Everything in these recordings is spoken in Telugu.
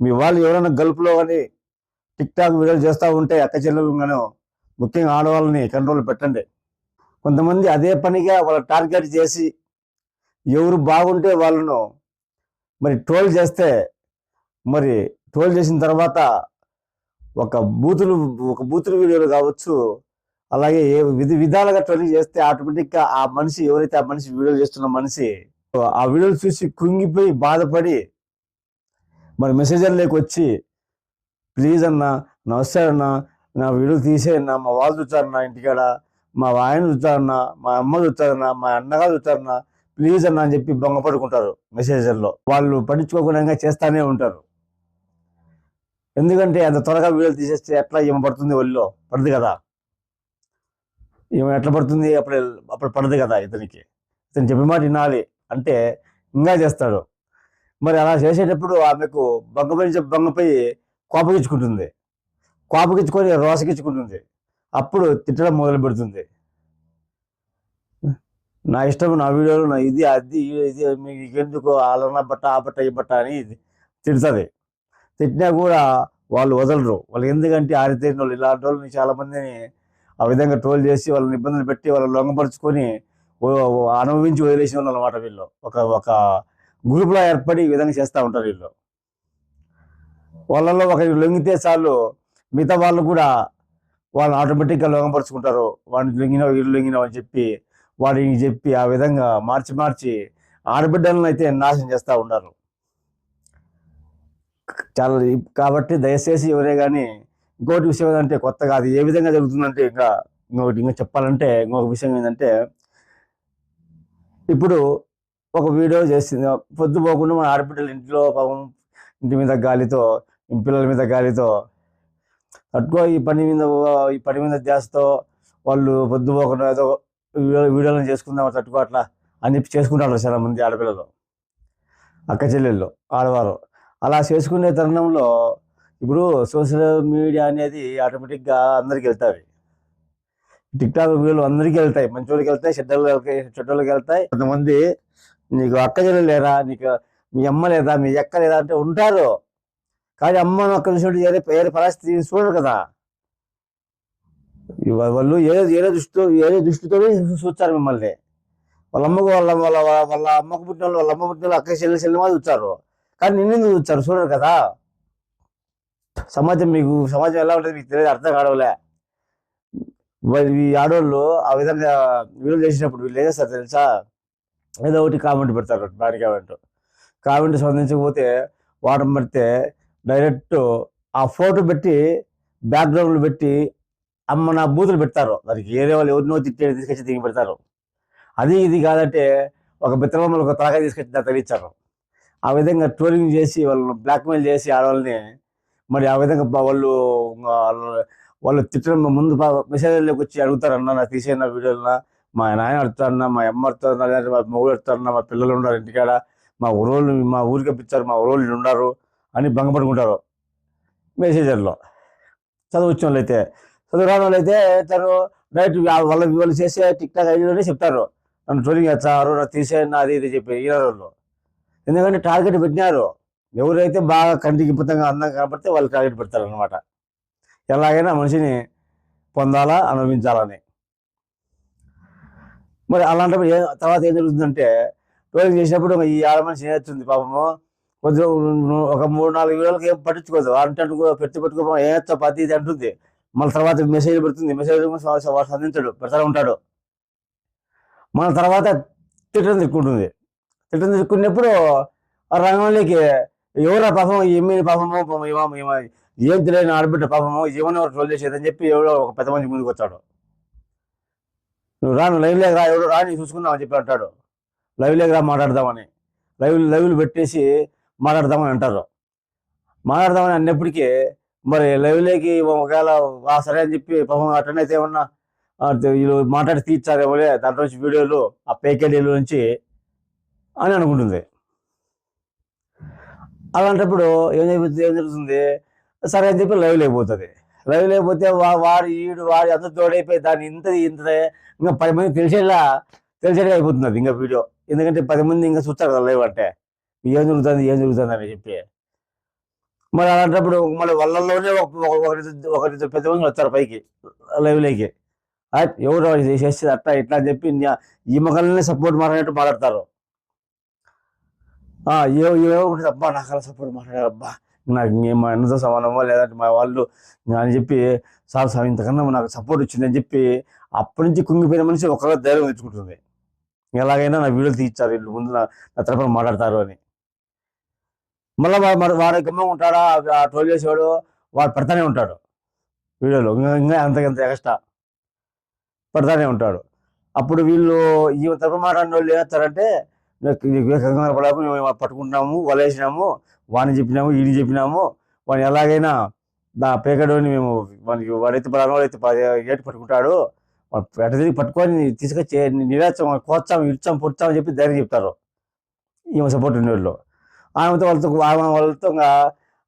మీ వాళ్ళు ఎవరైనా గల్ఫ్లో కానీ టిక్ టాక్ వీడియోలు చేస్తూ ఉంటే అక్క చెల్లెలను ముఖ్యంగా ఆడవాళ్ళని కంట్రోల్ పెట్టండి. కొంతమంది అదే పనిగా వాళ్ళ టార్గెట్ చేసి ఎవరు బాగుంటే వాళ్ళను మరి ట్రోల్ చేస్తే మరి ట్రోల్ చేసిన తర్వాత ఒక బూతులు ఒక బూతులు వీడియోలు కావచ్చు అలాగే ఏ విధి విధాలుగా ట్రోలింగ్ చేస్తే ఆటోమేటిక్గా ఆ మనిషి ఎవరైతే ఆ మనిషి వీడియోలు చేస్తున్న మనిషి ఆ వీడియోలు చూసి కృంగిపోయి బాధపడి మరి మెసేజర్లోకి వచ్చి ప్లీజ్ అన్న నమస్తే అన్న నా వీడియో తీసేయన్న మా వాళ్ళు చూస్తారన్న ఇంటికాడ మా ఆయన చూస్తారన్నా మా అమ్మ చూస్తారన్నా మా అన్నగా చూస్తారన్నా ప్లీజ్ అన్న అని చెప్పి బొంగ పడుకుంటారు మెసేజర్లో వాళ్ళు పట్టించుకోకుండా చేస్తానే ఉంటారు. ఎందుకంటే అంత త్వరగా వీడియోలు తీసేస్తే ఎట్లా ఏమో పడుతుంది ఒళ్ళో? పడదు కదా. ఏమో ఎట్లా పడుతుంది? అప్పుడు అప్పుడు పడదు కదా ఇతనికి. ఇతను చెప్పి మాట వినాలి అంటే ఇంకా చేస్తాడు. మరి అలా చేసేటప్పుడు ఆమెకు బొంగపై బంగపై కోపగించుకుంటుంది. కోపగించుకొని రోసగించుకుంటుంది. అప్పుడు తిట్టడం మొదలు పెడుతుంది. నా ఇష్టం నా వీడియోలు నా ఇది అది ఇది మీకు ఎందుకు అలా బట్ట ఆ బట్ట ఈ బట్ట అని తిడుతుంది. తిట్టినా కూడా వాళ్ళు వదలరు. వాళ్ళు ఎందుకంటే ఆరితేరిన వాళ్ళు ఇలాంటి వాళ్ళని చాలా మందిని ఆ విధంగా ట్రోల్ చేసి వాళ్ళని ఇబ్బందులు పెట్టి వాళ్ళని లొంగపరుచుకొని అనుభవించి వదిలేసిన వాళ్ళు అనమాట వీళ్ళు. ఒక ఒక గ్రూప్లో ఏర్పడి ఈ విధంగా చేస్తూ ఉంటారు వీళ్ళు. వాళ్ళలో ఒకరికి లొంగితే చాలు మిగతా వాళ్ళు కూడా వాళ్ళని ఆటోమేటిక్గా లొంగపరుచుకుంటారు. వాడిని లొంగినావు వీళ్ళు లొంగినావు అని చెప్పి వాడికి చెప్పి ఆ విధంగా మార్చి మార్చి ఆడబిడ్డలను అయితే నాశనం చేస్తూ ఉంటారు చాలా కాబట్టి దయచేసి ఎవరే కానీ ఇంకోటి విషయం ఏంటంటే కొత్తగా అది ఏ విధంగా జరుగుతుందంటే ఇంకా ఇంకొకటి ఇంకా చెప్పాలంటే ఇంకొక విషయం ఏంటంటే ఇప్పుడు ఒక వీడియో చేసింది. పొద్దు పోకుండా మన ఆడబిడ్డలు ఇంట్లో పాపం ఇంటి మీద గాలితో పిల్లల మీద గాలితో అట్టుకో ఈ పని మీద ఈ పని మీద ధ్యాసతో వాళ్ళు పొద్దు పోకుండా ఏదో వీడియో వీడియోలను చేసుకుందాం తట్టుకో అట్లా అని చెప్పి చేసుకుంటారు చాలా మంది ఆడపిల్లలు. అక్క చెల్లెళ్ళు ఆడవారు. అలా చేసుకునే తరుణంలో ఇప్పుడు సోషల్ మీడియా అనేది ఆటోమేటిక్గా అందరికి వెళ్తాయి టిక్టాక్ వీడియోలు అందరికీ వెళ్తాయి. మంచోళ్ళకి వెళ్తాయి చెడ్డోళ్ళకి వెళ్తాయి చెడ్డోళ్ళకి వెళ్తాయి. కొంతమంది నీకు అక్క లేరా? నీకు మీ అమ్మ లేదా? మీ అక్క లేదా? అంటే ఉంటారు. కానీ అమ్మను అక్క చూసినట్టు వేరే వేరే పరిస్థితి చూడరు కదా. వాళ్ళు ఏ ఏదో దృష్టితో ఏదో దృష్టితో చూస్తారు మిమ్మల్ని. వాళ్ళ అమ్మకు వాళ్ళ వాళ్ళ వాళ్ళ అమ్మకు పుట్టిన వాళ్ళు, వాళ్ళ అమ్మ పుట్టిన వాళ్ళు అక్క చెల్లెలు మాది చూస్తారు. కానీ నిన్నెందుకు చూస్తారు? చూడరు కదా. సమాజం మీకు సమాజం ఎలా ఉంటుంది మీకు తెలియదు అర్థం కావలే వాళ్ళు ఈ ఆడవాళ్ళు ఆ విధంగా వీడియో చేసినప్పుడు వీళ్ళు ఏం చేస్తారు తెలుసా? ఏదో ఒకటి కామెంట్ పెడతారు దాని కామెంట్ కామెంట్ స్పందించకపోతే వాటర్ పడితే డైరెక్ట్ ఆ ఫోటో పెట్టి బ్యాక్గ్రౌండ్లు పెట్టి అమ్మ నా బూతులు పెడతారు. దానికి ఏరే వాళ్ళు ఎవరినో తిట్టి తీసుకొచ్చి దిగి పెడతారు. అది ఇది కాదంటే ఒక బిత్తబొమ్మలు ఒక తలకాయ తీసుకొచ్చి దాన్ని తగిలించారు ఆ విధంగా ట్రోలింగ్ చేసి వాళ్ళని బ్లాక్మెయిల్ చేసి ఆడవాళ్ళని మరి ఆ విధంగా వాళ్ళు వాళ్ళు- వాళ్ళు తిట్టడం ముందు మెసేజ్లోకి వచ్చి అడుగుతారు అన్న నాకు తీసేయన్న వీడియోలన్నా మా నాయన అడుగుతారన్నా మా అమ్మ అడుగుతారన్నా మా మొగుడు అడుగుతారన్నా మా పిల్లలు ఉన్నారు ఇంటికాడ మా ఊరోళ్ళు మా ఊరికి పిచ్చారు మా ఊరోళ్ళు ఉన్నారు అని భంగపడుకుంటారు మెసేజర్లో. చదువు వాళ్ళు అయితే చదువు రాని వాళ్ళు అయితే తను డైరెక్ట్ వాళ్ళ వాళ్ళు చేసే టిక్టాక్ టాక్ చెప్తారు. నన్ను ట్రోలింగ్ చేస్తారు నాకు తీసేయండి అది ఇది చెప్పి ఈరోజు వాళ్ళు ఎందుకంటే టార్గెట్ పెట్టినారు. ఎవరైతే బాగా కంటికి ఇబ్బందిగా అందంగా కనపడితే వాళ్ళు టార్గెట్ పెడతారు అనమాట ఎలాగైనా మనిషిని పొందాలా అనుభవించాలని. మరి అలాంటప్పుడు తర్వాత ఏం జరుగుతుందంటే ట్రోలింగ్ చేసినప్పుడు ఈ ఆడ మనిషి ఏం చేస్తుంది పాపము? కొద్దిగా ఒక మూడు నాలుగు వీడియోలకి ఏం పట్టించుకోదు. అంటే పెట్టి పెట్టుకో ఏమో పది ఇది అంటుంది. మళ్ళీ తర్వాత మెసేజ్ పెడుతుంది. మెసేజ్ వాడు సంధించడు. పెడతా ఉంటాడు. మన తర్వాత తిట్టం తిక్కుంటుంది తిట్టం తిక్కున్నప్పుడు ఆ రంగంలోకి ఎవరా పాపం ఏమి పాపమో ఏమో ఏమో ఏం తెలియని ఆడబిడ్డ పాపమో ఏమని ట్రోల్ చేసేదని చెప్పి ఎవరో ఒక పెద్ద మంది ముందుకు వచ్చాడు నువ్వు రాను లైవ్ లేక రా ఎవడు రా నీకు చూసుకుందాం అని చెప్పి అంటాడు. లైవ్ లేక రా మాట్లాడదామని. లైవ్ లైవ్లు పెట్టేసి మాట్లాడదామని అంటారు. మాట్లాడదామని అన్నప్పటికీ మరి లైవ్లోకి ఒకవేళ ఆ సరే అని చెప్పి పాపం అటెండ్ అయితే ఏమన్నా వీళ్ళు మాట్లాడి తీర్చారేమోలే దాంట్లో నుంచి వీడియోలు ఆ పేకేడీల నుంచి అని అనుకుంటుంది. అలాంటప్పుడు ఏం ఏం జరుగుతుంది? సరే అని చెప్పి లైవ్ లేకపోతుంది లైవ్ లేకపోతే వా వాడు ఈడు వాడు అంత తోడైపోయి దాన్ని ఇంత ఇంత ఇంకా పది మంది తెలిసేలా తెలిసేలా అయిపోతుంది ఇంకా వీడియో. ఎందుకంటే పది మంది ఇంకా చూస్తారు కదా లైవ్ అంటే. ఏం జరుగుతుంది ఏం జరుగుతుంది అని చెప్పి. మరి అలాంటప్పుడు మళ్ళీ వాళ్ళలోనే ఒక- ఒక- పెద్ద మంది వస్తారు పైకి లైవ్లోకి ఎవరు ఇది చేసేది అట్లా ఇట్లా అని చెప్పి ఈ మొక్కలనే సపోర్ట్ మాట్లాడినట్టు మాట్లాడతారు. ఏ ఏ ఒకటి అబ్బా నాకు సపోర్ట్ మాట్లాడారు అబ్బా. నాకు మా అన్నతో సమానమో లేదంటే మా వాళ్ళు అని చెప్పి సార్ సార్ ఇంతకన్నా నాకు సపోర్ట్ వచ్చిందని చెప్పి అప్పటి నుంచి కుంగిపోయిన మనిషి ఒకరు ధైర్యం తెచ్చుకుంటుంది. ఎలాగైనా నా వీడియోలు తీయించారు వీళ్ళు ముందు నా తరపున మాట్లాడతారు అని. మళ్ళీ వాడు వాడు గమ్మ ఉంటాడా? ఆ ట్రోల్ చేసేవాడు వాడు పెడతానే ఉంటాడు వీడియోలో. ఇంకా అంతకంత ఎక్స్ట్రా పెడతానే ఉంటాడు. అప్పుడు వీళ్ళు ఈ తరపు మాట్లాడిన వాళ్ళు ఏమంటారంటే కంగారు పడకు మేము పట్టుకుంటున్నాము వలేసినాము వాడిని చెప్పినాము వీడిని చెప్పినాము. వాడిని ఎలాగైనా నా పేకడోని మేము మనకి వాడైతే పలానా వాడైతే ఏటు ఏటి పట్టుకుంటాడు. వాడు ఎట తిరిగి పట్టుకొని తీసుకొచ్చి నిరాచం కోస్తాం ఇచ్చాం పొడిచాం చెప్పి ధైర్యం చెప్తారు. ఈమె సపోర్ట్ ఉండేవాళ్ళు. ఆమెతో వాళ్ళతో ఆమె వాళ్ళతో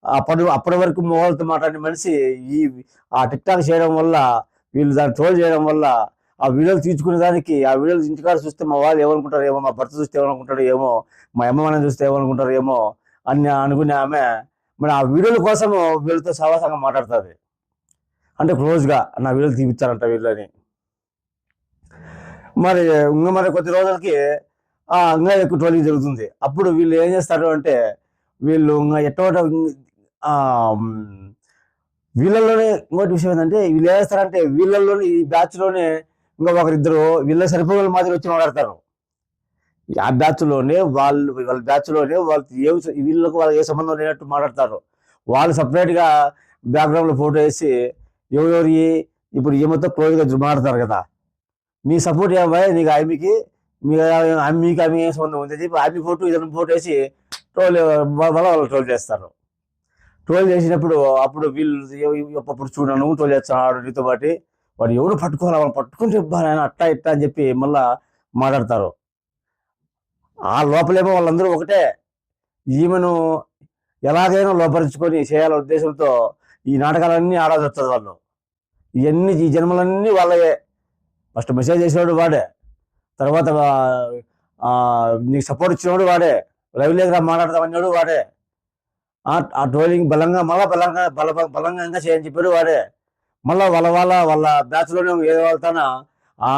అప్పటి అప్పటి వరకు మొగలతో మాట్లాడిన మనిషి ఈ ఆ టిక్ టాక్ చేయడం వల్ల వీళ్ళు దాన్ని ట్రోల్ చేయడం వల్ల ఆ వీడియోలు తీర్చుకునే దానికి ఆ వీడియోలు ఇంటికాడ చూస్తే మా వాళ్ళు ఏమనుకుంటారు ఏమో మా భర్త చూస్తే ఏమనుకుంటారు ఏమో మా అమ్మ మనం చూస్తే ఏమనుకుంటారు ఏమో అని అనుకునే ఆమె మరి ఆ వీడియోల కోసం వీళ్ళతో సవాసంగా మాట్లాడుతుంది. అంటే క్లోజ్గా నా వీడియోలు తీపిచ్చారంట వీళ్ళని. మరి ఇంకా మరి కొద్ది రోజులకి ఆ, ఇంకా ఎక్కువ ట్రోలింగ్ జరుగుతుంది. అప్పుడు వీళ్ళు ఏం చేస్తారు అంటే వీళ్ళు ఇంకా ఎట్టోట వీళ్ళల్లోనే ఇంకోటి విషయం ఏంటంటే వీళ్ళు ఏం చేస్తారంటే వీళ్ళల్లోనే ఈ బ్యాచ్లోనే ఇంకా ఒకరిద్దరు వీళ్ళ సరిపోయిన మాదిరి వచ్చి మాట్లాడతారు. ఆ బ్యాచ్లోనే వాళ్ళు వాళ్ళ బ్యాచ్లోనే వాళ్ళు ఏ వీళ్ళకు వాళ్ళకి ఏ సంబంధం లేనట్టు మాట్లాడతారు. వాళ్ళు సపరేట్గా బ్యాక్గ్రౌండ్లో ఫోటో వేసి ఎవరెవరి? ఇప్పుడు ఏమతో క్లోజ్గా మాట్లాడతారు కదా. మీ సపోర్ట్ ఏమై నీకు ఆమెకి మీ మీకు ఆమె ఏం సంబంధం ఉంది? చెప్పి ఆమె ఫోటో ఇద్దరు ఫోటో వేసి ట్రోల్ వల్ల వాళ్ళు ట్రోల్ చేస్తారు. ట్రోల్ చేసినప్పుడు అప్పుడు వీళ్ళు అప్పుడు చూడను నువ్వు ట్రోల్ చేస్తున్నాడు నీతో పాటి. వాడు ఎవడు పట్టుకోవాలి? వాళ్ళు పట్టుకుని ఇబ్బా అట్టా ఇట్టా అని చెప్పి మళ్ళా మాట్లాడతారు. ఆ లోపలేమో వాళ్ళందరూ ఒకటే. ఈమెను ఎలాగైనా లోపరుచుకొని చేయాల ఉద్దేశంతో ఈ నాటకాలన్నీ ఆడాల్సి వస్తుంది వాళ్ళు. ఇవన్నీ ఈ జన్మలన్నీ వాళ్ళవే ఫస్ట్ మెసేజ్ చేసేవాడు వాడే. తర్వాత నీకు సపోర్ట్ ఇచ్చినవాడు వాడే. రవిలేఖ మాట్లాడదామన్నాడు వాడే. ఆ- ఆ ట్రోలింగ్ బలంగా మళ్ళా బలంగా బల బలంగా ఇంకా చేయని చెప్పాడు వాడే. మళ్ళా వాళ్ళ వాళ్ళ వాళ్ళ బ్యాచ్లోనే ఏదో వాళ్ళతోన ఆ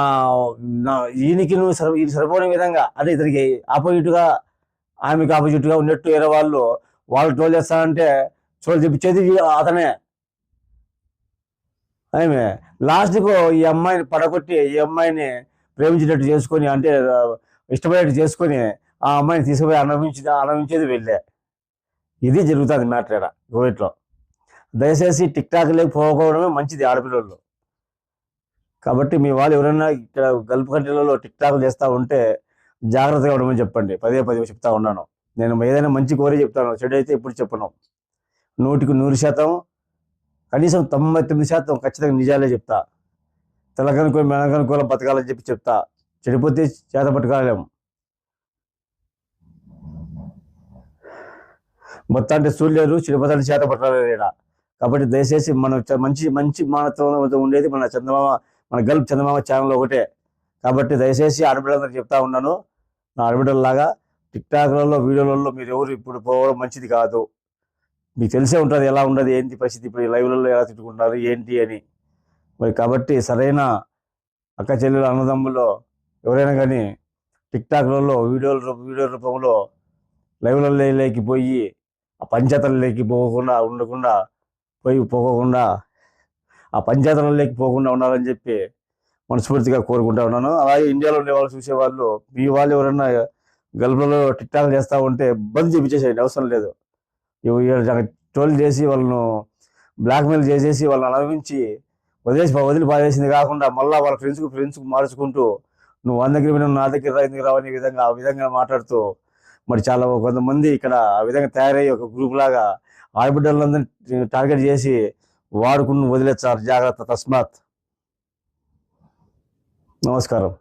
ఈయనకి నువ్వు సరి ఈయన సరిపోయిన విధంగా అదే ఇతనికి ఆపోజిట్గా ఆమెకి ఆపోజిట్గా ఉన్నట్టు వేరే వాళ్ళు వాళ్ళు ట్రోల్ చేస్తానంటే ట్రోల్ చెప్పించేది అతనే. ఆమె లాస్ట్కు ఈ అమ్మాయిని పడగొట్టి ఈ అమ్మాయిని ప్రేమించినట్టు చేసుకొని అంటే ఇష్టపడేట్టు చేసుకొని ఆ అమ్మాయిని తీసుకుపోయి అనుభవించి అనుభవించేది వెళ్ళే. ఇది జరుగుతుంది మ్యాటర్ ఇక్కడ కోవిడ్లో. దయచేసి టిక్ టాక్ పోకపోవడమే మంచిది ఆడపిల్లలు కాబట్టి మీ వాళ్ళు ఎవరైనా ఇక్కడ గల్ఫ్ కంట్రీలలో టిక్ టాక్ చేస్తూ ఉంటే జాగ్రత్తగా ఉండమని చెప్పండి. పదే పదే చెప్తా ఉన్నాను. నేను ఏదైనా మంచి కోరి చెప్తాను. చెడు అయితే ఇప్పుడు చెప్పను. నూటికి నూరు శాతం కనీసం తొంభై తొమ్మిది శాతం ఖచ్చితంగా నిజాలే చెప్తా. తెలకనుకో మెనకనుకోలో బతకాలని చెప్పి చెప్తా. చెడిపోతే చేత పట్టుకోలేము. మొత్తానికి చూడలేరు చెడిపోతాన్ని చేత పట్టలేరు కాబట్టి దయచేసి మనం మంచి మంచి మానవత్వంతో ఉండేది మన చందమామ మన గల్ఫ్ చందమామ ఛానల్ ఒకటే. కాబట్టి దయచేసి ఆడబిడ్డలందరూ చెప్తా ఉన్నాను. నా ఆడబిడ్డలలాగా టిక్టాక్లలో వీడియోలలో మీరు ఎవరు ఇప్పుడు పోవడం మంచిది కాదు. మీకు తెలిసే ఉంటుంది ఎలా ఉండదు ఏంటి పరిస్థితి ఇప్పుడు లైవ్లలో ఎలా తిట్టుకుంటారు ఏంటి అని. మరి కాబట్టి సరైన అక్క చెల్లెలు అన్నదమ్ముల్లో ఎవరైనా కానీ టిక్ టాక్లలో వీడియోల వీడియో రూపంలో లైవ్లలోకి పోయి ఆ పంచాయతీలలోకి పోకుండా ఉండకుండా పోయి పోకుండా ఆ పంచాయతీలలోకి పోకుండా ఉండాలని చెప్పి మనస్ఫూర్తిగా కోరుకుంటా ఉన్నాను. అలాగే ఇండియాలో ఉండే వాళ్ళు చూసేవాళ్ళు మీ వాళ్ళు ఎవరన్నా గల్ఫ్లలో టిక్ చేస్తూ ఉంటే బంద్ చేయించేసేయండి అవసరం లేదు. ట్రోల్ చేసి వాళ్ళను బ్లాక్మెయిల్ చేసేసి వాళ్ళని అనుభవించి వదిలేసి వదిలి పారేసింది కాకుండా మళ్ళీ వాళ్ళ ఫ్రెండ్స్కి ఫ్రెండ్స్కి మార్చుకుంటూ నువ్వు అందరికి దగ్గర నా దగ్గర ఎందుకు రావని విధంగా ఆ విధంగా మాట్లాడుతూ మరి చాలా కొంతమంది ఇక్కడ ఆ విధంగా తయారయ్యి ఒక గ్రూప్ లాగా ఆడబిడ్డలందరినీ టార్గెట్ చేసి వాడుకుని వదిలేస్తారు. జాగ్రత్త తస్మాత్. నమస్కారం.